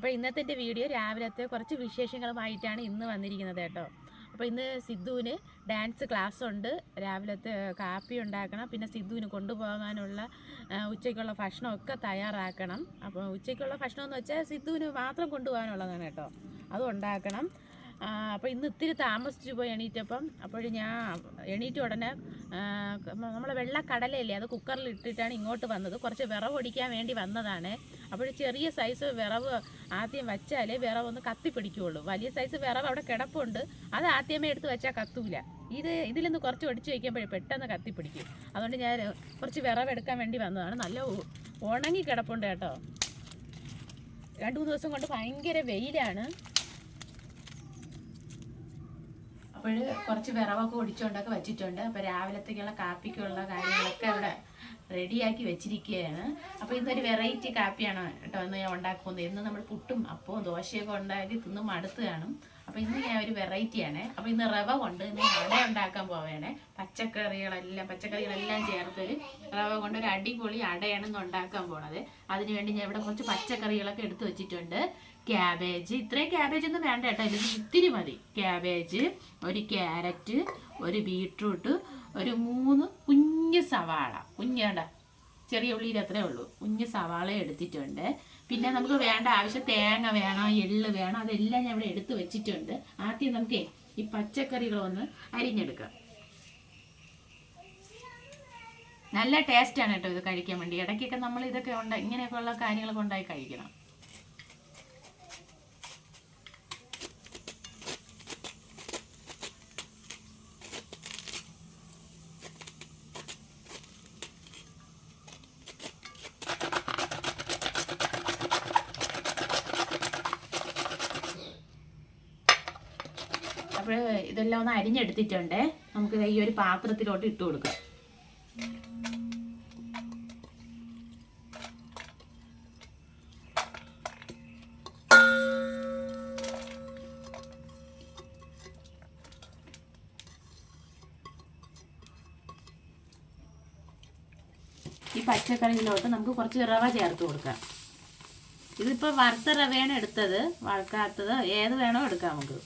അപ്പോൾ ഇന്നത്തെ എന്റെ വീഡിയോ രാവിലത്തെ കുറച്ച് വിശേഷങ്ങളുമായിട്ടാണ് ഇന്ന് വന്നിരിക്കുന്നത് കേട്ടോ. അപ്പോൾ ഇന്ന് സിദ്ധുവിന് ഡാൻസ് ക്ലാസ് ഉണ്ട്. രാവിലത്തെ കാപ്പി ഉണ്ടാക്കണം. പിന്നെ സിദ്ധുവിന് കൊണ്ടുപോകാനുള്ള ഉച്ചയ്ക്കുള്ള ഭക്ഷണമൊക്കെ തയ്യാറാക്കണം. അപ്പോൾ ഉച്ചയ്ക്കുള്ള ഭക്ഷണം എന്ന് വെച്ചാൽ സിദ്ധുവിന് മാത്രം കൊണ്ടുപോകാനുള്ളതാണ് കേട്ടോ. അത് ഉണ്ടാക്കണം അപ്പോൾ ഇന്ന് ഇത്തിരി താമസിച്ചു പോയി എണീറ്റപ്പം. അപ്പോൾ ഞാൻ എണീറ്റ ഉടനെ നമ്മൾ വെള്ള കടലയില്ലേ അത് കുക്കറിൽ ഇട്ടിട്ടാണ് ഇങ്ങോട്ട് വന്നത്. കുറച്ച് വിറവ് ഒടിക്കാൻ വേണ്ടി വന്നതാണ്. അപ്പോൾ ചെറിയ സൈസ് വിറവ് ആദ്യം വെച്ചാലേ വിറവ് ഒന്ന് കത്തി വലിയ സൈസ് വിറവ് അവിടെ കിടപ്പുണ്ട്. അത് ആദ്യമേ എടുത്ത് വെച്ചാൽ കത്തൂല. ഇത് ഇതിലൊന്ന് കുറച്ച് ഒടിച്ച് വയ്ക്കുമ്പോഴേ പെട്ടെന്ന് കത്തി പിടിക്കും. അതുകൊണ്ട് ഞാൻ കുറച്ച് വിറവ് എടുക്കാൻ വേണ്ടി വന്നതാണ്. നല്ല ഉണങ്ങി കിടപ്പുണ്ട് കേട്ടോ. രണ്ട് മൂന്ന് ദിവസം കൊണ്ട് ഭയങ്കര വെയിലാണ്. അപ്പോൾ കുറച്ച് വിറവൊക്കെ ഒടിച്ചുകൊണ്ടൊക്കെ വെച്ചിട്ടുണ്ട്. അപ്പോൾ രാവിലത്തേക്കുള്ള കാപ്പിക്കുള്ള കാര്യങ്ങളൊക്കെ ഇവിടെ റെഡിയാക്കി വെച്ചിരിക്കുകയാണ്. അപ്പോൾ ഇന്നൊരു വെറൈറ്റി കാപ്പിയാണ് കേട്ടോ ഇന്ന് ഞാൻ ഉണ്ടാക്കുന്നത്. ഇന്ന് നമ്മൾ പുട്ടും അപ്പവും ദോശയൊക്കെ ഉണ്ടാക്കി തിന്ന് മടുത്ത് കാണും. അപ്പോൾ ഇന്ന് ഞാൻ ഒരു വെറൈറ്റിയാണ്. അപ്പോൾ ഇന്ന് റവ കൊണ്ട് ഇന്ന് അട ഉണ്ടാക്കാൻ പോവുകയാണ് പച്ചക്കറികളെല്ലാം പച്ചക്കറികളെല്ലാം ചേർത്തൊരു റവ കൊണ്ട് ഒരു അടിപൊളി അടയാണ് ഇന്ന് ഉണ്ടാക്കാൻ പോണത്. അതിനുവേണ്ടി ഞാൻ ഇവിടെ കുറച്ച് പച്ചക്കറികളൊക്കെ എടുത്തു വെച്ചിട്ടുണ്ട്. ക്യാബേജ് ഇത്രയും ക്യാബേജ് ഒന്നും വേണ്ട കേട്ടോ. ഇതിന് ഇത്തിരി മതി. ക്യാബേജ് ഒരു ക്യാരറ്റ് ഒരു ബീട്രൂട്ട് ഒരു മൂന്ന് കുഞ്ഞ് സവാള. കുഞ്ഞേണ്ട ചെറിയ ഉള്ളിയിൽ അത്രേ ഉള്ളൂ. കുഞ്ഞ് സവാള എടുത്തിട്ടുണ്ട്. പിന്നെ നമുക്ക് വേണ്ട ആവശ്യം തേങ്ങ വേണം എള്ള് വേണം അതെല്ലാം ഞാൻ ഇവിടെ എടുത്ത് വെച്ചിട്ടുണ്ട്. ആദ്യം നമുക്ക് ഈ പച്ചക്കറികളൊന്ന് അരിഞ്ഞെടുക്കാം. നല്ല ടേസ്റ്റാണ് കേട്ടോ ഇത് കഴിക്കാൻ വേണ്ടി. ഇടയ്ക്കൊക്കെ നമ്മൾ ഇതൊക്കെ ഉണ്ടാ ഇങ്ങനെയൊക്കെ ഉള്ള കാര്യങ്ങളൊക്കെ ഉണ്ടായി കഴിക്കണം അപ്പോൾ ഒന്ന് അരിഞ്ഞെടുത്തിട്ടുണ്ട്. നമുക്ക് ഈ ഒരു പാത്രത്തിലോട്ട് ഇട്ട് കൊടുക്കാം. ഈ പച്ചക്കറിയിലോട്ട് നമുക്ക് കുറച്ച് റവ ചേർത്ത് കൊടുക്കാം. ഇതിപ്പോൾ വറുത്ത റവയാണ് എടുത്തത്. വഴക്കാത്തത് ഏത് വേണോ എടുക്കാം നമുക്ക്.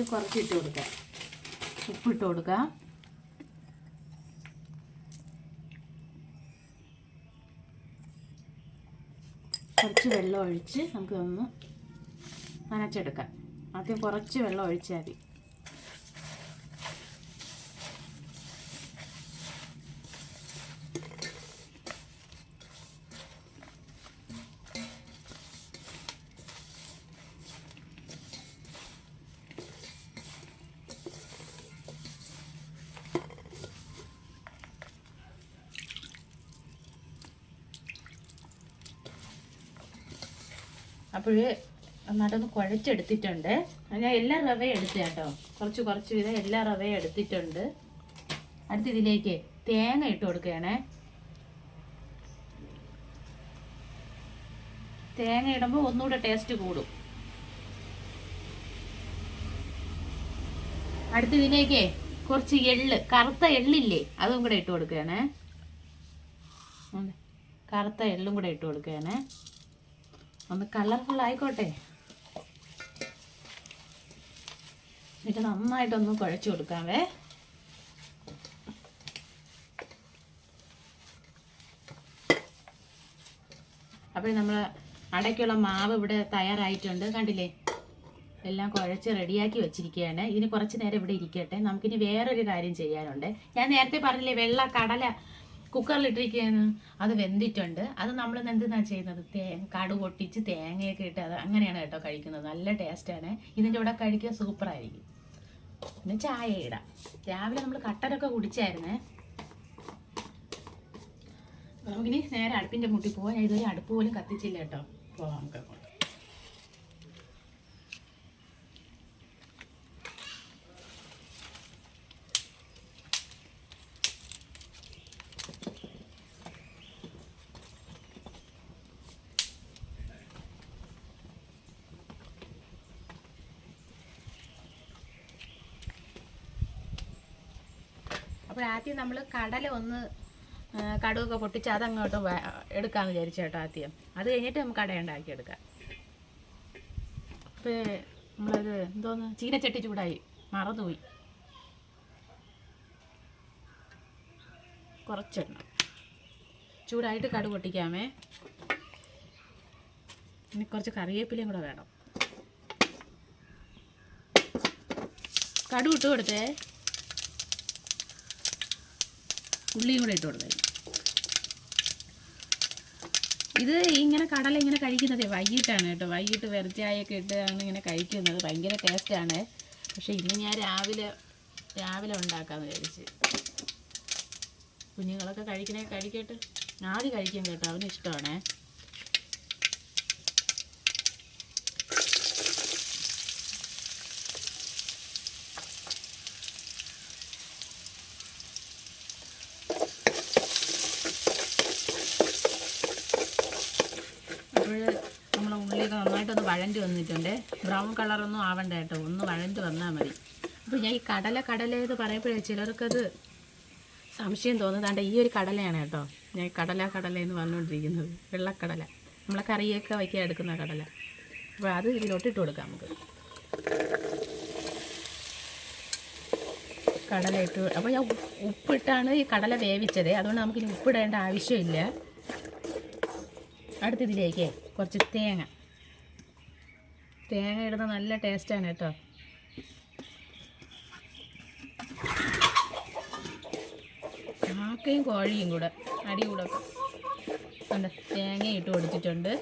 ആദ്യം കുറച്ച് ഇട്ട് കൊടുക്കാം. ഉപ്പിട്ട് കൊടുക്കുക കുറച്ച് വെള്ളം ഒഴിച്ച് നമുക്കൊന്ന് നനച്ചെടുക്കാം. ആദ്യം കുറച്ച് വെള്ളം ഒഴിച്ചാൽ മതി. അപ്പോൾ നന്നായിട്ടൊന്ന് കുഴച്ചെടുത്തിട്ടുണ്ട്. ഞാൻ എല്ലാ റവയും എടുത്തു കേട്ടോ. കുറച്ച് കുറച്ച് വീതം എല്ലാ റവയും എടുത്തിട്ടുണ്ട്. അടുത്ത് ഇതിലേക്ക് തേങ്ങ ഇട്ട് കൊടുക്കുകയാണേ. തേങ്ങ ഇടുമ്പോൾ ഒന്നുകൂടെ ടേസ്റ്റ് കൂടും. അടുത്ത് ഇതിലേക്ക് കുറച്ച് എള്ള് കറുത്ത എള്ളില്ലേ അതും കൂടെ ഇട്ട് കൊടുക്കുകയാണേ. കറുത്ത എള്ളും കൂടെ ഇട്ട് കൊടുക്കുകയാണേ. ഒന്ന് കളർഫുൾ ആയിക്കോട്ടെ. എന്നിട്ട് നന്നായിട്ടൊന്ന് കുഴച്ചു കൊടുക്കാവേ. അപ്പോൾ നമ്മൾ അടയ്ക്കുള്ള മാവ് ഇവിടെ തയ്യാറായിട്ടുണ്ട്. കണ്ടില്ലേ? എല്ലാം കുഴച്ച് റെഡിയാക്കി വെച്ചിരിക്കുകയാണ്. ഇതിന് കുറച്ച് നേരം ഇവിടെ ഇരിക്കട്ടെ. നമുക്കിനി വേറൊരു കാര്യം ചെയ്യാനുണ്ട്. ഞാൻ നേരത്തെ പറഞ്ഞില്ലേ വെള്ള കടല കുക്കറിലിട്ടിരിക്കുകയാണ് അത് വെന്തിട്ടുണ്ട്. അത് നമ്മൾ എന്തിനാണ് ചെയ്യുന്നത്? തേ കടു പൊട്ടിച്ച് തേങ്ങയൊക്കെ ഇട്ട് അത് അങ്ങനെയാണ് കേട്ടോ കഴിക്കുന്നത്. നല്ല ടേസ്റ്റാണ്. ഇതിന്റെ കൂടെ കഴിക്കുക സൂപ്പറായിരിക്കും. പിന്നെ ചായ ഇടാം. രാവിലെ നമ്മൾ കട്ടനൊക്കെ കുടിച്ചായിരുന്നേ. നമുക്കിനി നേരെ അടുപ്പിന്റെ മുട്ടി പോവാം. ഇതുവരെ അടുപ്പ് പോലും കത്തിച്ചില്ല കേട്ടോ. പോവാം നമുക്ക് അപ്പോൾ ആദ്യം നമ്മൾ കടല ഒന്ന് കടുവൊക്കെ പൊട്ടിച്ച് അതങ്ങോട്ട് എടുക്കാമെന്ന് വിചാരിച്ചു കേട്ടോ ആദ്യം. അത് കഴിഞ്ഞിട്ട് നമുക്ക് കട ഉണ്ടാക്കി എടുക്കാം. അപ്പോൾ നമ്മളത് എന്തോന്ന് ചീനച്ചട്ടി ചൂടായി. മറന്നുപോയി. കുറച്ചെണ്ണം. ചൂടായിട്ട് കടു പൊട്ടിക്കാമേ. ഇനി കുറച്ച് കറിവേപ്പിലയും കൂടെ വേണം. കടു ഇട്ട് കൊടുത്തേ. ഉള്ളിയും കൂടെ ഇട്ട് കൊടുത്തു. ഇത് ഇങ്ങനെ കടല ഇങ്ങനെ കഴിക്കുന്നതേ വൈകിട്ടാണ് കേട്ടോ. വൈകിട്ട് വെറുചായൊക്കെ ഇട്ട് ആണ് ഇങ്ങനെ കഴിക്കുന്നത്. ഭയങ്കര ടേസ്റ്റാണ് പക്ഷേ ഇന്ന് ഞാൻ രാവിലെ രാവിലെ ഉണ്ടാക്കാമെന്ന് വിചാരിച്ച്. കുഞ്ഞുങ്ങളൊക്കെ കഴിക്കണേ കഴിക്കട്ടെ. ആദ്യം കഴിക്കും കേട്ടോ. അവന് ഇഷ്ടമാണേ അപ്പോൾ നമ്മൾ ഉള്ളിയൊക്കെ നന്നായിട്ടൊന്ന് വഴണ്ടി വന്നിട്ടുണ്ട്. ബ്രൗൺ കളറൊന്നും ആവണ്ട കേട്ടോ. ഒന്ന് വഴണ്ടി വന്നാൽ മതി. അപ്പോൾ ഞാൻ ഈ കടല കടല എന്ന് പറയുമ്പോഴേ ചിലർക്കത് സംശയം തോന്നുന്നതാണ്ട് ഈ ഒരു കടലയാണ് കേട്ടോ. ഞാൻ കടല കടല എന്ന് പറഞ്ഞുകൊണ്ടിരിക്കുന്നത്. വെള്ളക്കടല. നമ്മളെ കറിയൊക്കെ വയ്ക്കാൻ എടുക്കുന്ന കടല. അപ്പോൾ അത് ഇതിലോട്ട് ഇട്ട് കൊടുക്കാം നമുക്ക്. കടല ഇട്ട് അപ്പോൾ ഞാൻ ഉപ്പ് ഉപ്പിട്ടാണ് ഈ കടല വേവിച്ചത്. അതുകൊണ്ട് നമുക്കിനി ഉപ്പിടേണ്ട ആവശ്യമില്ല. അടുത്തതിലേക്ക് കുറച്ച് തേങ്ങ. തേങ്ങ ഇടുന്ന നല്ല ടേസ്റ്റാണ് കേട്ടോ. കാക്കയും കോഴിയും കൂടെ അടി കൂടെ ഉണ്ട് തേങ്ങ ഇട്ട് കൊടുത്തിട്ടുണ്ട്.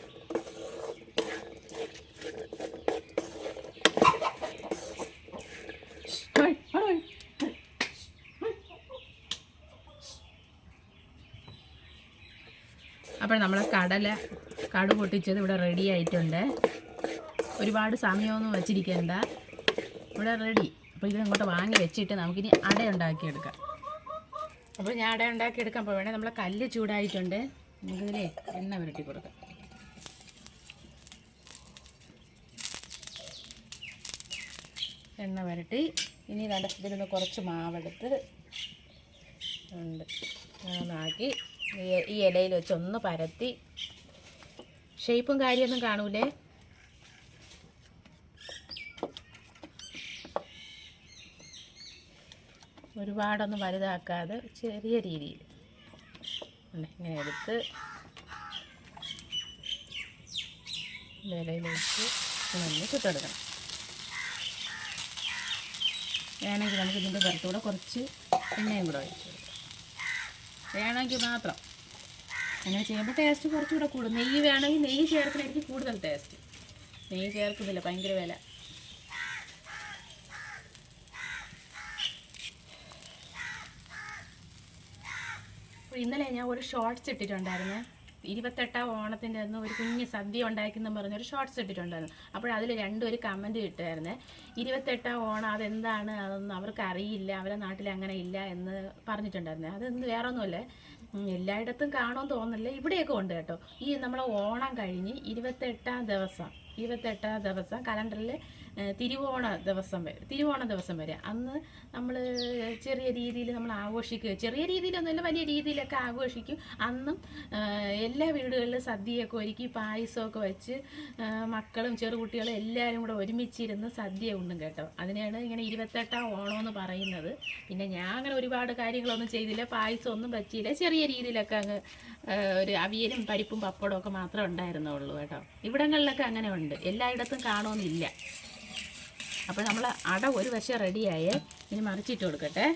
അപ്പോൾ നമ്മളെ കടല കടു പൊട്ടിച്ചത് ഇവിടെ റെഡി ആയിട്ടുണ്ട്. ഒരുപാട് സമയമൊന്നും വെച്ചിരിക്കേണ്ട. ഇവിടെ റെഡി അപ്പോൾ ഇത് അങ്ങോട്ട് വാങ്ങി വെച്ചിട്ട് നമുക്കിനി അട ഉണ്ടാക്കിയെടുക്കാം. അപ്പോൾ ഞാൻ അട ഉണ്ടാക്കിയെടുക്കാൻ പോവേണേ നമ്മളെ കല്ല് ചൂടായിട്ടുണ്ട്. നമുക്കിതിലെ എണ്ണ പുരട്ടി കൊടുക്കാം. എണ്ണ വരട്ടി ഇനി നടത്തിരുന്ന് കുറച്ച് മാവെടുത്ത് ഉണ്ട്. ഒന്നാക്കി ഈ ഇലയിൽ വെച്ച് ഒന്ന് പരത്തി ഷേപ്പും കാര്യമൊന്നും കാണൂലേ? ഒരുപാടൊന്നും വലുതാക്കാതെ ചെറിയ രീതിയിൽ. ഇങ്ങനെ എടുത്ത് വെച്ച് ഒന്ന് ചുട്ടെടുക്കണം. വേണമെങ്കിൽ നമുക്ക് ഇതിന്റെ പുറത്തൂടെ കുറച്ച് എണ്ണയും കൂടെ ഒഴിച്ചു വേണമെങ്കിൽ മാത്രം. അങ്ങനെ ചെയ്യുമ്പോൾ ടേസ്റ്റ് കുറച്ചുകൂടെ കൂടും. നെയ്യ് വേണമെങ്കിൽ നെയ്യ് ചേർക്കണമെങ്കിൽ കൂടുതൽ ടേസ്റ്റ് നെയ്യ് ചേർക്കുന്നില്ല ഭയങ്കര വില. ഇന്നലെ ഞാൻ ഒരു ഷോർട്സ് ഇട്ടിട്ടുണ്ടായിരുന്നു. ഇരുപത്തെട്ടാം ഓണത്തിന്റെ അന്ന് ഒരു കുഞ്ഞ് സദ്യ ഉണ്ടാക്കിയെന്ന് പറഞ്ഞൊരു ഷോർട്സ് ഇട്ടിട്ടുണ്ടായിരുന്നു. അപ്പോൾ അതിൽ രണ്ടും ഒരു കമന്റ് കിട്ടുമായിരുന്നു ഇരുപത്തെട്ടാം ഓണം അതെന്താണ്? അതൊന്നും അവർക്ക് അറിയില്ല. അവരെ നാട്ടിൽ അങ്ങനെ ഇല്ല എന്ന് പറഞ്ഞിട്ടുണ്ടായിരുന്നു. അതൊന്നും വേറെ ഒന്നുമല്ലേ എല്ലായിടത്തും കാണുമെന്ന് തോന്നുന്നില്ല. ഇവിടെയൊക്കെ ഉണ്ട് കേട്ടോ. ഈ നമ്മളെ ഓണം കഴിഞ്ഞ് ഇരുപത്തെട്ടാം ദിവസം ഇരുപത്തെട്ടാം ദിവസം കലണ്ടറിൽ തിരുവോണ ദിവസം വരെ തിരുവോണ ദിവസം വരെ. അന്ന് നമ്മൾ ചെറിയ രീതിയിൽ നമ്മൾ ആഘോഷിക്കുക. ചെറിയ രീതിയിലൊന്നുമില്ല വലിയ രീതിയിലൊക്കെ ആഘോഷിക്കും. അന്നും എല്ലാ വീടുകളിലും സദ്യയൊക്കെ ഒരുക്കി പായസമൊക്കെ വെച്ച് മക്കളും ചെറുകുട്ടികളും എല്ലാവരും കൂടെ ഒരുമിച്ചിരുന്ന് സദ്യ ഉണ്ടും കേട്ടോ. അതിനാണ് ഇങ്ങനെ ഇരുപത്തെട്ടാം ഓണം എന്ന് പറയുന്നത്. പിന്നെ ഞാൻ അങ്ങനെ ഒരുപാട് കാര്യങ്ങളൊന്നും ചെയ്തില്ല. പായസം ഒന്നും പറ്റിയില്ല. ചെറിയ രീതിയിലൊക്കെ അങ്ങ് ഒരു അവിയലും പരിപ്പും പപ്പടവും ഒക്കെ മാത്രമേ ഉണ്ടായിരുന്നുള്ളൂ കേട്ടോ. ഇവിടങ്ങളിലൊക്കെ അങ്ങനെ ഉണ്ട്. എല്ലായിടത്തും കാണുമെന്നില്ല അപ്പോൾ നമ്മൾ അട ഒരു വശം റെഡിയായേ. ഇനി മറിച്ചിട്ട് കൊടുക്കട്ടെ.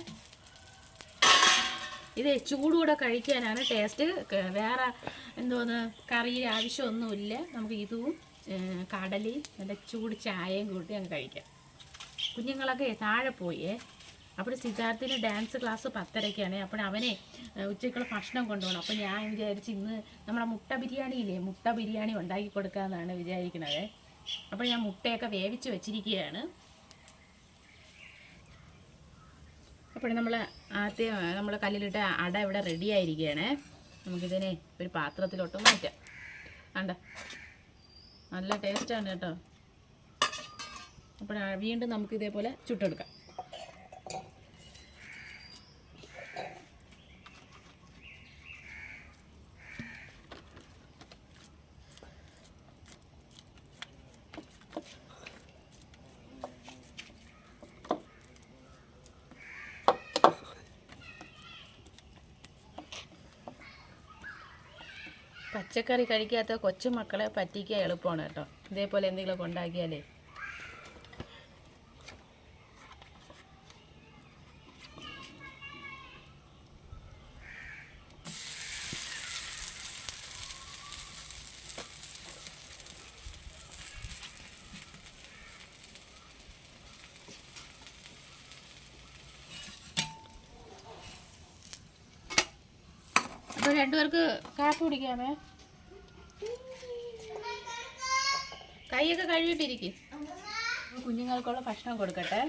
ഇത് ചൂടുകൂടെ കഴിക്കാനാണ് ടേസ്റ്റ്. വേറെ എന്തോന്ന് കറി ആവശ്യമൊന്നുമില്ല. നമുക്ക് ഇതും കടലി നല്ല ചൂട് ചായയും കൂട്ടി അങ്ങ് കഴിക്കാം. കുഞ്ഞുങ്ങളൊക്കെ താഴെ പോയേ. അപ്പോൾ സിദ്ധാർത്ഥിന് ഡാൻസ് ക്ലാസ് പത്തരയ്ക്കാണ് അപ്പോൾ അവനെ ഉച്ചയ്ക്കുള്ള ഭക്ഷണം കൊണ്ടുപോകണം. അപ്പോൾ ഞാൻ വിചാരിച്ച് ഇന്ന് നമ്മളെ മുട്ട ബിരിയാണിയില്ലേ മുട്ട ബിരിയാണി ഉണ്ടാക്കി കൊടുക്കാമെന്നാണ് വിചാരിക്കുന്നത് അപ്പോൾ ഞാൻ മുട്ടയൊക്കെ വേവിച്ച് വെച്ചിരിക്കുകയാണ്. അപ്പോൾ നമ്മൾ ആദ്യം നമ്മൾ കല്ലിലിട്ട് അട ഇവിടെ റെഡി ആയിരിക്കുകയാണ് നമുക്കിതിനെ ഒരു പാത്രത്തിലോട്ട് മാറ്റാം. കണ്ട? നല്ല ടേസ്റ്റാണ് കേട്ടോ. അപ്പോൾ വീണ്ടും നമുക്ക് ഇതേപോലെ ചുട്ടെടുക്കാം. പച്ചക്കറി കഴിക്കാത്ത കൊച്ചുമക്കളെ പറ്റിക്കാൻ എളുപ്പമാണ് കേട്ടോ. ഇതേപോലെ എന്തെങ്കിലുമൊക്കെ ഉണ്ടാക്കിയാലേ. അപ്പോൾ രണ്ടുപേർക്ക് കാപ്പി കുടിക്കാമേ? കൈയൊക്കെ കഴുകിയിട്ടിരിക്കും. കുഞ്ഞുങ്ങൾക്കുള്ള ഭക്ഷണം കൊടുക്കട്ടെ.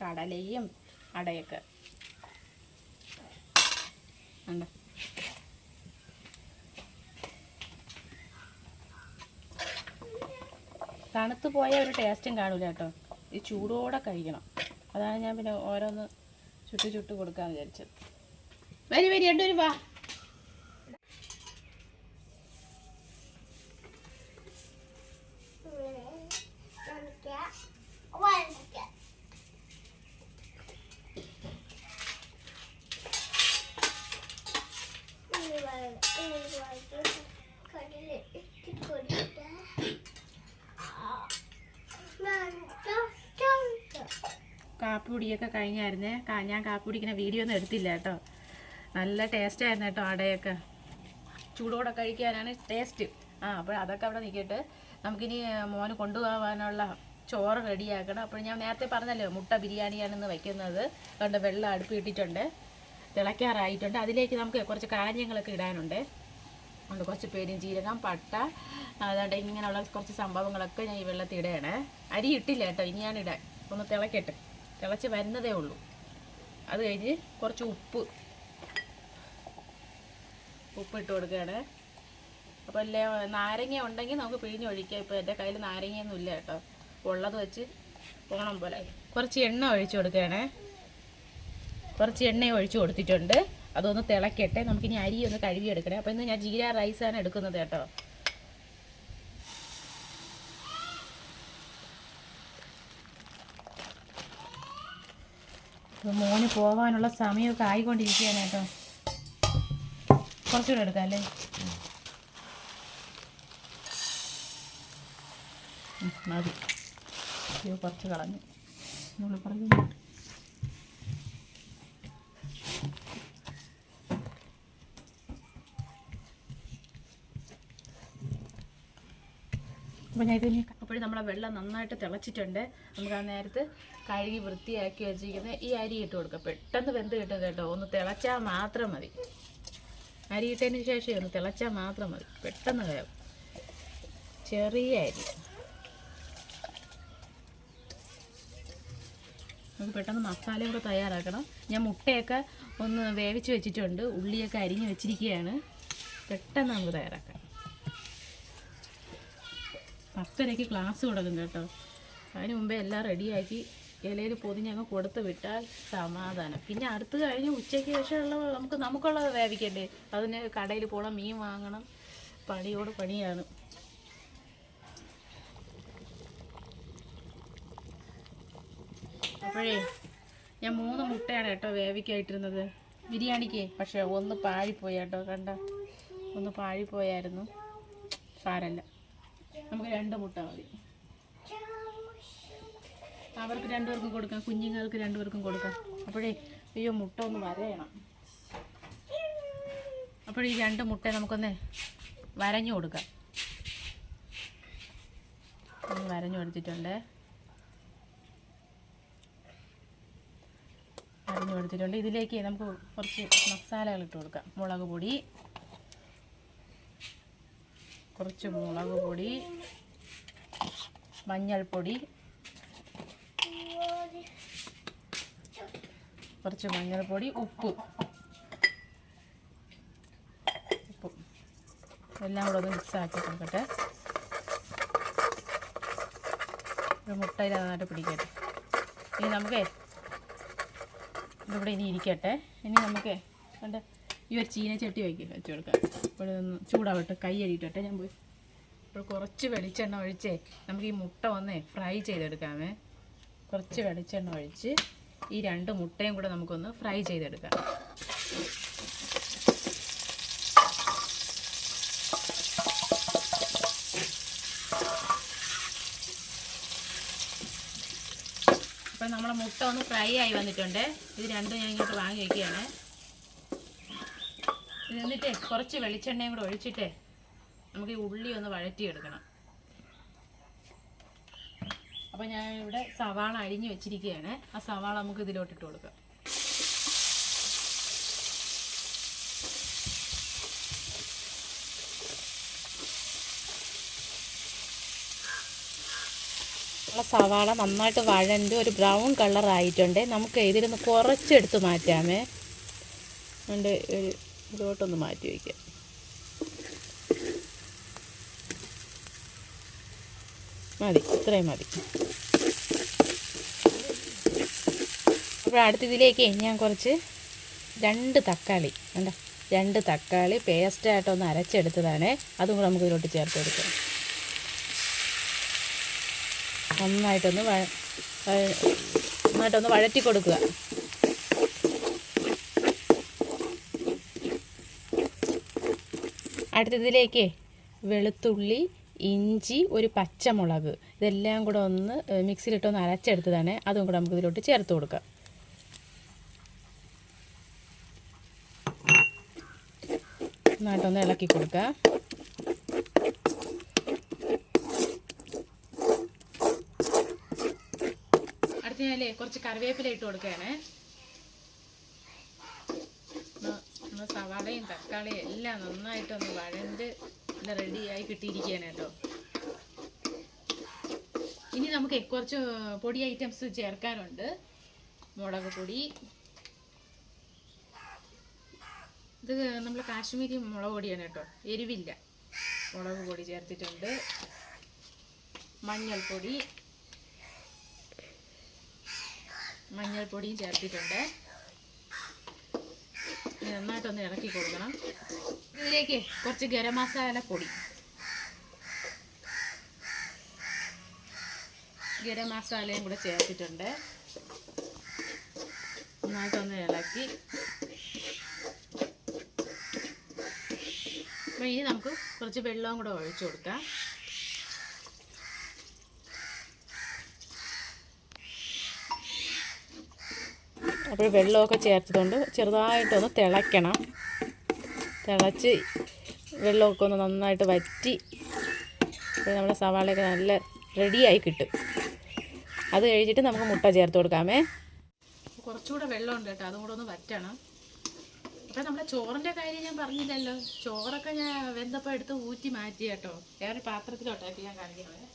കടലയും അടയൊക്കെ. ഉണ്ട് തണുത്ത് പോയ ഒരു ടേസ്റ്റും കാണൂല കേട്ടോ. ഈ ചൂടോടെ കഴിക്കണം. അതാണ് ഞാൻ പിന്നെ ഓരോന്ന് ചുട്ട് ചുട്ട് കൊടുക്കാൻ വിചാരിച്ചത്. വരി വരി രണ്ടുപേരും വാ. കാപ്പി കുടിയൊക്കെ കഴിഞ്ഞായിരുന്നേ ഞാൻ കാപ്പി കുടിക്കുന്ന വീഡിയോ ഒന്നും എടുത്തില്ല കേട്ടോ. നല്ല ടേസ്റ്റ് ആയിരുന്നു കേട്ടോ അടയൊക്കെ. ചൂടോടെ കഴിക്കാനാണ് ടേസ്റ്റ് ആ അപ്പോൾ അതൊക്കെ അവിടെ നിൽക്കട്ടെ നമുക്കിനി മോന് കൊണ്ടുപോകാനുള്ള ചോറ് റെഡിയാക്കണം. അപ്പോൾ ഞാൻ നേരത്തെ പറഞ്ഞല്ലോ മുട്ട ബിരിയാണിയാണെന്ന് വയ്ക്കുന്നത് അതുകൊണ്ട് വെള്ളം അടുപ്പിട്ടിട്ടുണ്ട് തിളയ്ക്കാറായിട്ടുണ്ട്. അതിലേക്ക് നമുക്ക് കുറച്ച് കാര്യങ്ങളൊക്കെ ഇടാനുണ്ട്. അതുകൊണ്ട് കുറച്ച് പേരും ജീരകം പട്ട അതുകൊണ്ട് ഇങ്ങനെയുള്ള കുറച്ച് സംഭവങ്ങളൊക്കെ ഞാൻ ഈ വെള്ളത്തിൽ ഇടയാണ് അരി ഇട്ടില്ല കേട്ടോ ഇനിയാണ് ഇടാൻ. ഒന്ന് തിളക്കട്ടെ. തിളച്ച് വരുന്നതേ ഉള്ളൂ. അത് കഴിഞ്ഞ് കുറച്ച് ഉപ്പ്. ഉപ്പ് ഇട്ട് കൊടുക്കുകയാണ്. അപ്പോൾ അല്ലേ നാരങ്ങ ഉണ്ടെങ്കിൽ നമുക്ക് പിഴിഞ്ഞൊഴിക്കാം ഇപ്പോൾ എന്റെ കയ്യിൽ നാരങ്ങയൊന്നും ഇല്ല കേട്ടോ. ഉള്ളത് വെച്ച് പോണം പോലെ. കുറച്ച് എണ്ണ ഒഴിച്ചു കൊടുക്കുകയാണേ. കുറച്ച് എണ്ണ ഒഴിച്ചു കൊടുത്തിട്ടുണ്ട്. അതൊന്ന് തിളക്കട്ടെ. നമുക്കിനി അരി ഒന്ന് കഴുകിയെടുക്കണേ. അപ്പോൾ ഇന്ന് ഞാൻ ജീര റൈസാണ് എടുക്കുന്നത് കേട്ടോ. ഇപ്പൊ മോന് പോകാനുള്ള സമയമൊക്കെ ആയിക്കൊണ്ടിരിക്കുകയാണ് കേട്ടോ. കുറച്ചുകൂടെ എടുക്കാം അല്ലേ? മതി. കുറച്ച് കളഞ്ഞു. നമ്മൾ പറഞ്ഞു അപ്പോഴും നമ്മളെ വെള്ളം നന്നായിട്ട് തിളച്ചിട്ടുണ്ട്. നമുക്ക് ആ നേരത്ത് കഴുകി വൃത്തിയാക്കി വെച്ചിരിക്കുന്ന ഈ അരി ഇട്ട് കൊടുക്കുക പെട്ടെന്ന് വെന്ത് കിട്ടും കേട്ടോ. ഒന്ന് തിളച്ചാൽ മാത്രം മതി. അരി ഇട്ടതിന് ശേഷം ഒന്ന് തിളച്ചാൽ മാത്രം മതി. പെട്ടെന്ന് വേവും. ചെറിയ അരി. നമുക്ക് പെട്ടെന്ന് മസാല കൂടെ തയ്യാറാക്കണം. ഞാൻ മുട്ടയൊക്കെ ഒന്ന് വേവിച്ച് വെച്ചിട്ടുണ്ട്. ഉള്ളിയൊക്കെ അരിഞ്ഞ് വെച്ചിരിക്കുകയാണ്. പെട്ടെന്ന് നമുക്ക് തയ്യാറാക്കാം. പത്തരയ്ക്ക് ക്ലാസ് തുടങ്ങും കേട്ടോ. അതിന് മുമ്പേ എല്ലാം റെഡിയാക്കി ഇലയിൽ പൊതിഞ്ഞ് അങ്ങ് കൊടുത്ത് വിട്ടാൽ സമാധാനം. പിന്നെ അടുത്ത് കഴിഞ്ഞ് ഉച്ചയ്ക്ക് ശേഷമുള്ള നമുക്ക് നമുക്കുള്ളത് വേവിക്കണ്ടേ? അതിന് കടയിൽ പോകണം മീൻ വാങ്ങണം. പണിയോട് പണിയാണ്. അപ്പോഴേ ഞാൻ മൂന്ന് മുട്ടയാണ് കേട്ടോ വേവിക്കായിട്ടിരുന്നത്. ബിരിയാണിക്ക്. പക്ഷേ ഒന്ന് പാഴിപ്പോയി കേട്ടോ കണ്ട? ഒന്ന് പാഴിപ്പോയായിരുന്നു. സാരല്ല. നമുക്ക് രണ്ട് മുട്ട മതി. അവർക്ക് രണ്ടുപേർക്കും കൊടുക്കാം. കുഞ്ഞുങ്ങൾക്ക് രണ്ടുപേർക്കും കൊടുക്കാം. അപ്പോഴേ അയ്യോ മുട്ട ഒന്ന് വരയണം. അപ്പോഴീ രണ്ട് മുട്ട നമുക്കൊന്ന് വരഞ്ഞു കൊടുക്കാം. ഒന്ന് വരഞ്ഞു കൊടുത്തിട്ടുണ്ട്. വരഞ്ഞു കൊടുത്തിട്ടുണ്ട്. ഇതിലേക്ക് നമുക്ക് കുറച്ച് മസാലകൾ ഇട്ട് കൊടുക്കാം. മുളക് പൊടി. കുറച്ച് മുളക് പൊടി മഞ്ഞൾപ്പൊടി കുറച്ച് മഞ്ഞൾപ്പൊടി ഉപ്പ്. ഉപ്പ്. എല്ലാം കൂടെ ഒന്ന് മിക്സ് ആക്കി കൊടുക്കട്ടെ. ഒരു മുട്ടയിൽ നന്നായിട്ട് പിടിക്കട്ടെ. ഇനി നമുക്കേ ഇതിവിടെ ഇനി ഇരിക്കട്ടെ. ഇനി നമുക്കേ കണ്ട ഈ ഒരു ചീനച്ചട്ടി വയ്ക്കുക വെച്ച് കൊടുക്കുക ഇവിടെ നിന്ന് ചൂടാവട്ടെ കൈ അഴിയിട്ടോട്ടെ ഞാൻ പോയി. ഇപ്പോൾ കുറച്ച് വെളിച്ചെണ്ണ ഒഴിച്ചേ നമുക്ക് ഈ മുട്ട ഒന്ന് ഫ്രൈ ചെയ്തെടുക്കാമേ. കുറച്ച് വെളിച്ചെണ്ണ ഒഴിച്ച് ഈ രണ്ട് മുട്ടയും കൂടെ നമുക്കൊന്ന് ഫ്രൈ ചെയ്തെടുക്കാം. അപ്പം നമ്മളെ മുട്ട ഒന്ന് ഫ്രൈ ആയി വന്നിട്ടുണ്ട്. ഇത് രണ്ടും ഞാൻ ഇങ്ങോട്ട് വാങ്ങി വയ്ക്കുകയാണ് എന്നിട്ടേ കുറച്ച് വെളിച്ചെണ്ണയും കൂടെ ഒഴിച്ചിട്ടേ നമുക്ക് ഈ ഉള്ളി ഒന്ന് വഴറ്റിയെടുക്കണം. അപ്പോൾ ഞാൻ ഇവിടെ സവാള അരിഞ്ഞ് വെച്ചിരിക്കുകയാണ്. ആ സവാള നമുക്ക് ഇതിലോട്ടിട്ട് കൊടുക്കാം. സവാള നന്നായിട്ട് വഴണ്ട് ഒരു ബ്രൗൺ കളർ ആയിട്ടുണ്ട് നമുക്ക് നിന്ന് കുറച്ചെടുത്ത് മാറ്റാമേ. അതുകൊണ്ട് ഒരു ഇതിലോട്ടൊന്ന് മാറ്റി വയ്ക്കാം. മതി ഇത്രയും മതി. അപ്പോൾ അടുത്തതിലേക്ക് ഞാൻ കുറച്ച് രണ്ട് തക്കാളി കണ്ട? രണ്ട് തക്കാളി പേസ്റ്റായിട്ടൊന്ന് അരച്ചെടുത്തതാണ്. അതും കൂടെ നമുക്ക് ഇതിലോട്ട് ചേർത്ത് കൊടുക്കാം. നന്നായിട്ടൊന്ന് നന്നായിട്ടൊന്ന് വഴറ്റി കൊടുക്കുക. അടുത്തതിലേക്ക് വെളുത്തുള്ളി ഇഞ്ചി ഒരു പച്ചമുളക്. ഇതെല്ലാം കൂടെ ഒന്ന് മിക്സിയിലിട്ടൊന്ന് അരച്ചെടുത്തതാണ്. അതും കൂടെ നമുക്ക് ഇതിലോട്ട് ചേർത്ത് കൊടുക്കാം. നന്നായിട്ടൊന്ന് ഇളക്കി കൊടുക്കുക. അടുത്ത ഞാനേ കുറച്ച് കറിവേപ്പില ഇട്ട് കൊടുക്കുകയാണ്. ന- നമ്മ സവാളയും തക്കാളിയും എല്ലാം നന്നായിട്ടൊന്ന് വഴണ്ട് റെഡിയായി കിട്ടിയിരിക്കുകയാണ് കേട്ടോ. ഇനി നമുക്ക് കുറച്ച് പൊടി ഐറ്റംസ് ചേർക്കാനുണ്ട്. മുളക് പൊടി. ഇത് നമ്മൾ കാശ്മീരി മുളക് പൊടിയാണ് കേട്ടോ. എരിവില്ല. മുളക് പൊടി ചേർത്തിട്ടുണ്ട്. മഞ്ഞൾപ്പൊടി. മഞ്ഞൾപ്പൊടിയും ചേർത്തിട്ടുണ്ട്. നന്നായിട്ടൊന്ന് ഇളക്കി കൊടുക്കണം. ഇതിലേക്ക് കുറച്ച് ഗരം മസാല പൊടി. ഗരം മസാലയും കൂടെ ചേർത്തിട്ടുണ്ട്. നന്നായിട്ടൊന്ന് ഇളക്കി. അപ്പോൾ ഇനി നമുക്ക് കുറച്ച് വെള്ളവും കൂടെ ഒഴിച്ചു കൊടുക്കാം. അപ്പോൾ വെള്ളമൊക്കെ ചേർത്തതുകൊണ്ട് ചെറുതായിട്ടൊന്ന് തിളയ്ക്കണം. തിളച്ച് വെള്ളമൊക്കെ ഒന്ന് നന്നായിട്ട് വറ്റി നമ്മുടെ സവാളയൊക്കെ നല്ല റെഡിയായി കിട്ടും. അത് കഴിഞ്ഞിട്ട് നമുക്ക് മുട്ട ചേർത്ത് കൊടുക്കാമേ. കുറച്ചുകൂടെ വെള്ളമുണ്ട് കേട്ടോ. അതും കൂടെ ഒന്ന് വറ്റണം. അപ്പം നമ്മുടെ ചോറിന്റെ കാര്യം ഞാൻ പറഞ്ഞില്ലല്ലോ. ചോറൊക്കെ ഞാൻ വെന്തപ്പം എടുത്ത് ഊറ്റി മാറ്റി കേട്ടോ. വേറെ പാത്രത്തിലോട്ടാക്കി ഞാൻ കാണിക്കണേ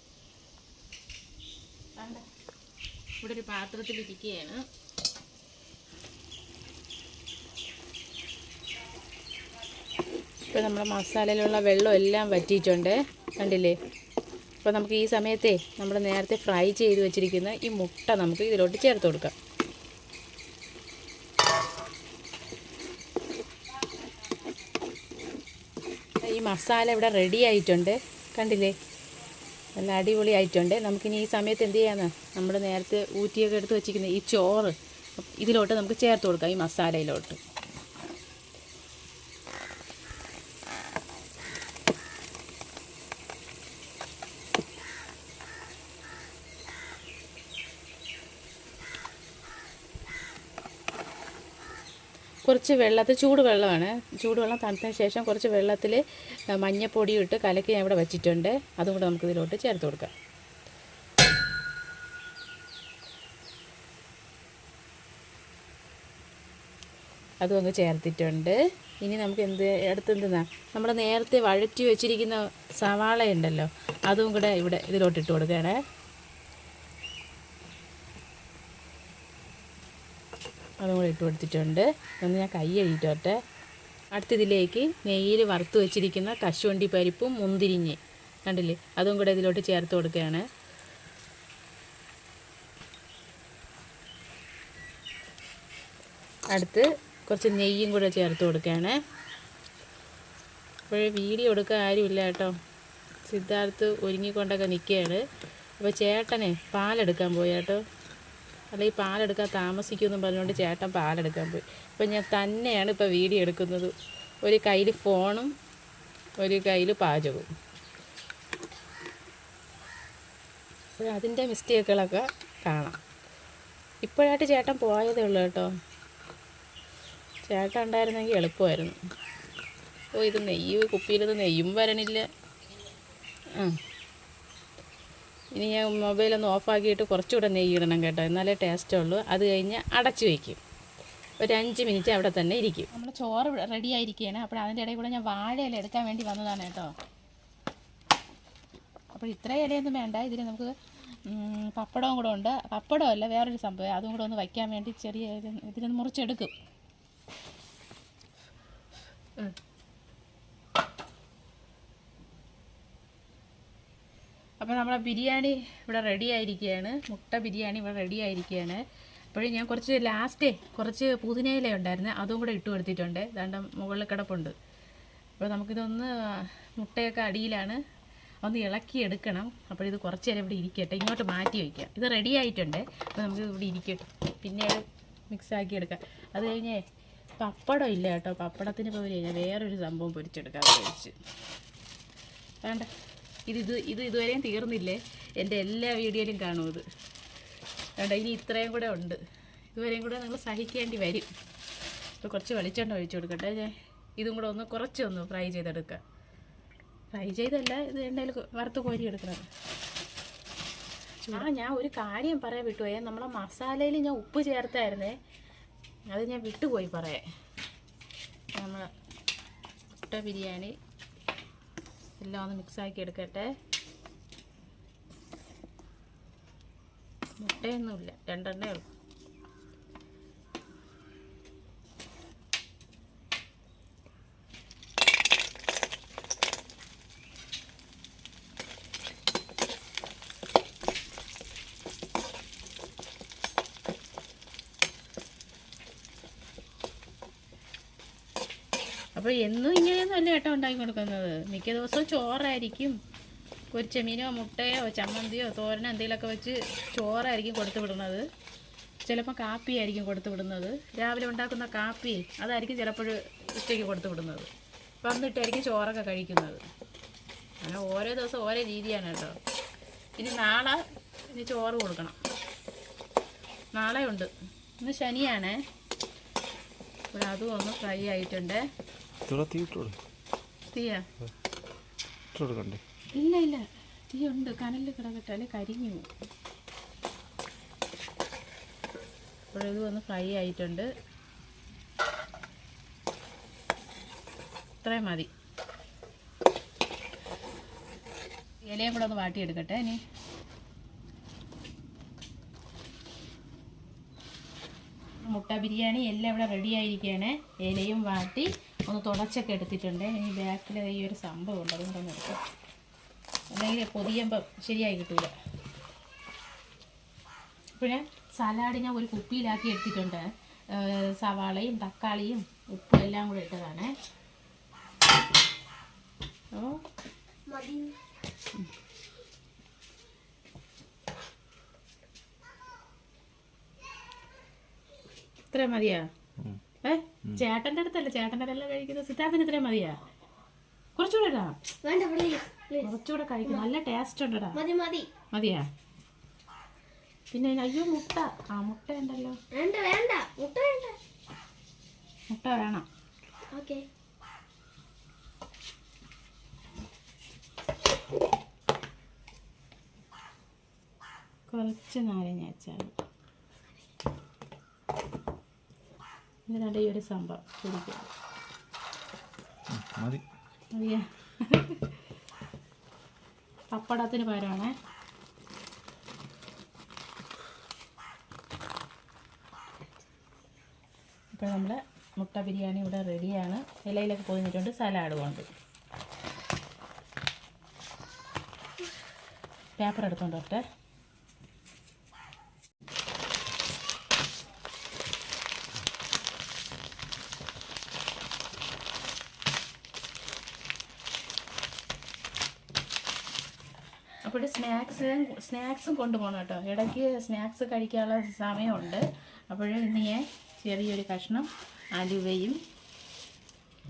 ദാണ്ടെ. ഇവിടെ ഒരു പാത്രത്തിലിരിക്കുകയാണ്. ഇപ്പോൾ നമ്മുടെ മസാലയിലുള്ള വെള്ളം എല്ലാം വറ്റിയിട്ടുണ്ട്. കണ്ടില്ലേ? അപ്പോൾ നമുക്ക് ഈ സമയത്തെ നമ്മൾ നേരത്തെ ഫ്രൈ ചെയ്ത് വെച്ചിരിക്കുന്ന ഈ മുട്ട നമുക്ക് ഇതിലോട്ട് ചേർത്ത് കൊടുക്കാം. ഈ മസാല ഇവിടെ റെഡി ആയിട്ടുണ്ട്. കണ്ടില്ലേ? നല്ല അടിപൊളി ആയിട്ടുണ്ട് നമുക്കിനി ഈ സമയത്ത് എന്ത് ചെയ്യാന്ന് നമ്മൾ നേരത്തെ ഊറ്റിയൊക്കെ എടുത്ത് വെച്ചിരിക്കുന്ന ഈ ചോറ് ഇതിലോട്ട് നമുക്ക് ചേർത്ത് കൊടുക്കാം ഈ മസാലയിലോട്ട്. കുറച്ച് വെള്ളത്തിൽ ചൂടുവെള്ളമാണ്. ചൂടുവെള്ളം തണുത്തതിന് ശേഷം കുറച്ച് വെള്ളത്തിൽ മഞ്ഞപ്പൊടി ഇട്ട് കലക്കി ഞാൻ ഇവിടെ വെച്ചിട്ടുണ്ട്. അതും കൂടെ നമുക്ക് ഇതിലോട്ട് ചേർത്ത് കൊടുക്കാം. അതും അങ്ങ് ചേർത്തിട്ടുണ്ട്. ഇനി നമുക്ക് എന്ത് അടുത്ത് എന്തെന്നാ നമ്മൾ നേരത്തെ വഴറ്റി വെച്ചിരിക്കുന്ന സവാള ഉണ്ടല്ലോ അതും കൂടെ ഇവിടെ ഇതിലോട്ട് ഇട്ട് കൊടുക്കുകയാണേ. അതും കൂടെ ഇട്ട് കൊടുത്തിട്ടുണ്ട്. ഒന്ന് ഞാൻ കൈ കഴുകിയിട്ട് വരട്ടെ. അടുത്തതിലേക്ക് നെയ്യിൽ വറുത്ത് വെച്ചിരിക്കുന്ന കശുവണ്ടി പരിപ്പും മുന്തിരിഞ്ഞ് കണ്ടില്ലേ? അതും കൂടെ ഇതിലോട്ട് ചേർത്ത് കൊടുക്കുകയാണ്. അടുത്ത് കുറച്ച് നെയ്യും കൂടെ ചേർത്ത് കൊടുക്കുകയാണ്. അപ്പോഴേ വീഡിയോ എടുക്കാൻ ആരുമില്ല കേട്ടോ. സിദ്ധാർത്ഥ് ഒരുങ്ങിക്കൊണ്ടൊക്കെ നിൽക്കുകയാണ്. അപ്പോൾ ചേട്ടനെ പാലെടുക്കാൻ പോയി കേട്ടോ. അല്ല ഈ പാലെടുക്കാൻ താമസിക്കുമെന്ന് പറഞ്ഞുകൊണ്ട് ചേട്ടൻ പാലെടുക്കാൻ പോയി. അപ്പം ഞാൻ തന്നെയാണ് ഇപ്പോൾ വീഡിയോ എടുക്കുന്നത്. ഒരു കയ്യിൽ ഫോണും ഒരു കയ്യിൽ പാചകവും. അപ്പോൾ അതിന്റെ മിസ്റ്റേക്കുകളൊക്കെ കാണാം. ഇപ്പോഴായിട്ട് ചേട്ടൻ പോയതേ ഉള്ളൂ കേട്ടോ. ചേട്ടൻ ഉണ്ടായിരുന്നെങ്കിൽ എളുപ്പമായിരുന്നു. ഓ ഇത് നെയ്യ് കുപ്പിയിലത് നെയ്യും വരണില്ല. ആ. ഇനി ഞാൻ മൊബൈലൊന്ന് ഓഫാക്കിയിട്ട് കുറച്ചുകൂടെ നെയ്യ് ഇടണം കേട്ടോ. എന്നാലേ ടേസ്റ്റ് ഉള്ളൂ. അത് കഴിഞ്ഞ് അടച്ചു വയ്ക്കും ഒരു അഞ്ച് മിനിറ്റ് അവിടെ തന്നെ ഇരിക്കും. നമ്മൾ ചോറ് റെഡി ആയിരിക്കുകയാണ് അപ്പോൾ അതിന്റെ ഇടയിൽ കൂടെ ഞാൻ വാഴയില എടുക്കാൻ വേണ്ടി വന്നതാണ് കേട്ടോ. അപ്പോൾ ഇത്രയും ഇലയൊന്നും വേണ്ട. ഇതിൽ നമുക്ക് പപ്പടവും കൂടെ ഉണ്ട്. പപ്പടമല്ല വേറൊരു സംഭവം. അതും കൂടെ ഒന്ന് വയ്ക്കാൻ വേണ്ടി ചെറിയ ഇതിനൊന്ന് മുറിച്ചെടുക്കും. അപ്പോൾ നമ്മളെ ബിരിയാണി ഇവിടെ റെഡി ആയിരിക്കുകയാണ് മുട്ട ബിരിയാണി ഇവിടെ റെഡി ആയിരിക്കുകയാണ് അപ്പോഴും ഞാൻ കുറച്ച് ലാസ്റ്റേ കുറച്ച് പുതിനയില ഉണ്ടായിരുന്നു. അതും കൂടെ ഇട്ട് കൊടുത്തിട്ടുണ്ട്. ദാണ്ട മുകളിൽ കിടപ്പുണ്ട്. അപ്പോൾ നമുക്കിതൊന്ന് മുട്ടയൊക്കെ അടിയിലാണ് ഒന്ന് ഇളക്കി എടുക്കണം. അപ്പോൾ ഇത് കുറച്ച് നേരം ഇവിടെ ഇരിക്കട്ടെ. ഇങ്ങോട്ട് മാറ്റി വയ്ക്കാം ഇത് റെഡി ആയിട്ടുണ്ട്. അപ്പോൾ നമുക്ക് ഇവിടെ ഇരിക്കട്ടെ പിന്നീട് മിക്സാക്കി എടുക്കാം. അത് കഴിഞ്ഞേ പപ്പടം ഇല്ല കേട്ടോ. പപ്പടത്തിന് പകരം വേറൊരു സംഭവം പൊരിച്ചെടുക്കാൻ കഴിച്ച്. വേണ്ട. ഇത് ഇത് ഇത് ഇതുവരെയും തീർന്നില്ലേ? എന്റെ എല്ലാ വീഡിയോയിലും കാണും ഇത്. വേണ്ട ഇനി ഇത്രയും കൂടെ ഉണ്ട്. ഇതുവരെയും കൂടെ നിങ്ങൾ സഹിക്കേണ്ടി വരും. അപ്പോൾ കുറച്ച് വെളിച്ചെണ്ണ ഒഴിച്ചു കൊടുക്കട്ടെ. ഞാൻ ഇതും കൂടെ ഒന്ന് കുറച്ചൊന്ന് ഫ്രൈ ചെയ്തെടുക്കുക ഫ്രൈ ചെയ്തല്ല ഇത് എണ്ണയിൽ വറുത്ത് കോരി എടുക്കണം. ആ ഞാൻ ഒരു കാര്യം പറയാൻ വിട്ടുപോയേ. നമ്മളെ മസാലയിൽ ഞാൻ ഉപ്പ് ചേർത്തായിരുന്നേ. അത് ഞാൻ വിട്ടുപോയി പറയാം നമ്മൾ മുട്ട ബിരിയാണി എല്ലാം ഒന്ന് മിക്സാക്കി എടുക്കട്ടെ. മുട്ടയൊന്നുമില്ല. രണ്ടെണ്ണേ ഉള്ളൂ. അപ്പോൾ എന്നും ഇങ്ങനെയൊന്നും അല്ല കേട്ടോ ഉണ്ടാക്കി കൊടുക്കുന്നത്. മിക്ക ദിവസവും ചോറായിരിക്കും. പൊരിച്ച മീനോ മുട്ടയോ ചമ്മന്തിയോ തോരനോ എന്തെങ്കിലുമൊക്കെ വെച്ച് ചോറായിരിക്കും കൊടുത്തു വിടുന്നത്. ചിലപ്പോൾ കാപ്പിയായിരിക്കും കൊടുത്തു വിടുന്നത്. രാവിലെ ഉണ്ടാക്കുന്ന കാപ്പി അതായിരിക്കും ചിലപ്പോൾ ഉച്ചയ്ക്ക് കൊടുത്തു വിടുന്നത്. വന്നിട്ടായിരിക്കും ചോറൊക്കെ കഴിക്കുന്നത്. അങ്ങനെ ഓരോ ദിവസം ഓരോ രീതിയാണ് കേട്ടോ. ഇനി നാളെ ഇനി ചോറ് കൊടുക്കണം. നാളെ ഉണ്ട്. ഇന്ന് ശനിയാണേ. അപ്പോൾ അതും ഒന്ന് ഫ്രൈ ആയിട്ടുണ്ട്. ഇവിടെ തീ ഇട്ട് തീയാ? ഇട്ട് കൊടുക്കണ്ടേ? ഇല്ല ഇല്ല. തീ ഉണ്ട്. കനലിൽ കിടക്കട്ടെ കരിഞ്ഞു പോകും. ഇപ്പോഴിത് ഒന്ന് ഫ്രൈ ആയിട്ടുണ്ട്. ഇത്രയും മതി. ഇലയും കൂടെ ഒന്ന് വാട്ടിയെടുക്കട്ടെ ഇനി. മുട്ട ബിരിയാണി എല്ലാം ഇവിടെ റെഡി ആയിരിക്കണേ ഇലയും വാട്ടി ഒന്ന് തുടച്ചൊക്കെ എടുത്തിട്ടുണ്ട്. ഇനി ബാക്കിൽ ഈ ഒരു സംഭവം ഉണ്ട്. അതും കൂടെ ഒന്ന് എടുക്കാം അല്ലെങ്കിൽ പൊതിയുമ്പം ശരിയായി കിട്ടൂല. പിന്നെ സലാഡ് ഞാൻ ഒരു കുപ്പിയിലാക്കി എടുത്തിട്ടുണ്ട്. സവാളയും തക്കാളിയും ഉപ്പും എല്ലാം കൂടെ ഇട്ടതാണ്. ഇത്ര മതിയാ. ഏ? ചേട്ടന്റെ അടുത്തല്ല ചേട്ടന്റെ എല്ലാം കഴിക്കുന്നത്. സിദ്ധാർത്ഥിന് ഇത്രയും മതിയാ? കുറച്ചുകൂടെ ഇടാ. വേണ്ട കുറച്ചുകൂടെ കഴിക്കും. നല്ല ടേസ്റ്റ് ഉണ്ടടാ. മതി മതി. മതിയാ? പിന്നെ അയ്യോ മുട്ട. ആ മുട്ട ഉണ്ടല്ലോ. വേണ്ട വേണ്ട. മുട്ട വേണ്ട. മുട്ട വേണം. ഓക്കെ. കുറച്ച് നാരങ്ങ അച്ചാറ്. നല്ല ഈ ഒരു സംഭവം കുടിക്കുക മതി. മതിയാ. പപ്പടത്തിന് പകരമാണേ. ഇപ്പോൾ നമ്മുടെ മുട്ട ബിരിയാണി ഇവിടെ റെഡിയാണ്. ഇലയിലൊക്കെ പൊതിഞ്ഞിട്ടുണ്ട് സലാഡ് കൊണ്ട്. പേപ്പർ എടുത്തോണ്ട് വരട്ടെ അപ്പോൾ സ്നാക്സ് സ്നാക്സും കൊണ്ടുപോകണം കേട്ടോ. ഇടയ്ക്ക് സ്നാക്സ് കഴിക്കാനുള്ള സമയമുണ്ട്. അപ്പോൾ ഇന്ന് ഞാൻ ചെറിയൊരു കഷ്ണം അലുവയും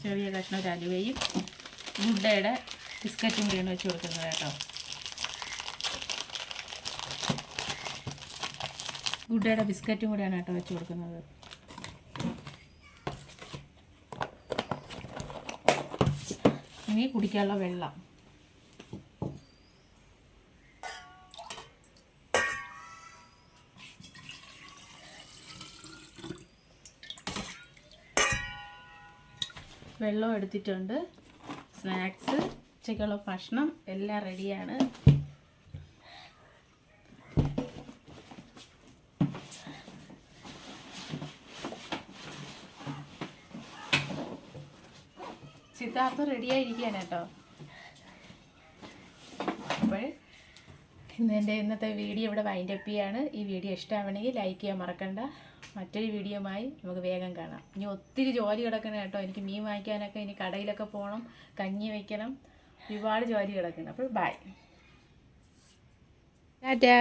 ചെറിയ കഷ്ണം ഒരു അലുവയും മുട്ടയുടെ ബിസ്ക്കറ്റും കൂടിയാണ് വെച്ച് കൊടുക്കുന്നത് കേട്ടോ. ഗുഡയുടെ ബിസ്ക്കറ്റും കൂടിയാണ് കേട്ടോ വെച്ച് കൊടുക്കുന്നത്. ഇനി കുടിക്കാനുള്ള വെള്ളം. വെള്ളം എടുത്തിട്ടുണ്ട്. സ്നാക്സ് ഉച്ചയ്ക്കുള്ള ഭക്ഷണം എല്ലാം റെഡിയാണ്. സിദ്ധാർത്ഥ റെഡിയായിരിക്കുകയാണ് കേട്ടോ. അപ്പോൾ ഇന്ന് എന്റെ ഇന്നത്തെ വീഡിയോ ഇവിടെ വൈൻഡപ്പ് ചെയ്യാണ്. ഈ വീഡിയോ ഇഷ്ടമാവണമെങ്കിൽ ലൈക്ക് ചെയ്യാൻ മറക്കണ്ട. മറ്റൊരു വീഡിയോയുമായി നമുക്ക് വേഗം കാണാം. ഇനി ഒത്തിരി ജോലി കിടക്കണം കേട്ടോ. എനിക്ക് മീൻ വാങ്ങിക്കാനൊക്കെ ഇനി കടയിലൊക്കെ പോകണം കഞ്ഞി വയ്ക്കണം ഒരുപാട് ജോലി കിടക്കണം. അപ്പോൾ ബായ് ടാറ്റാ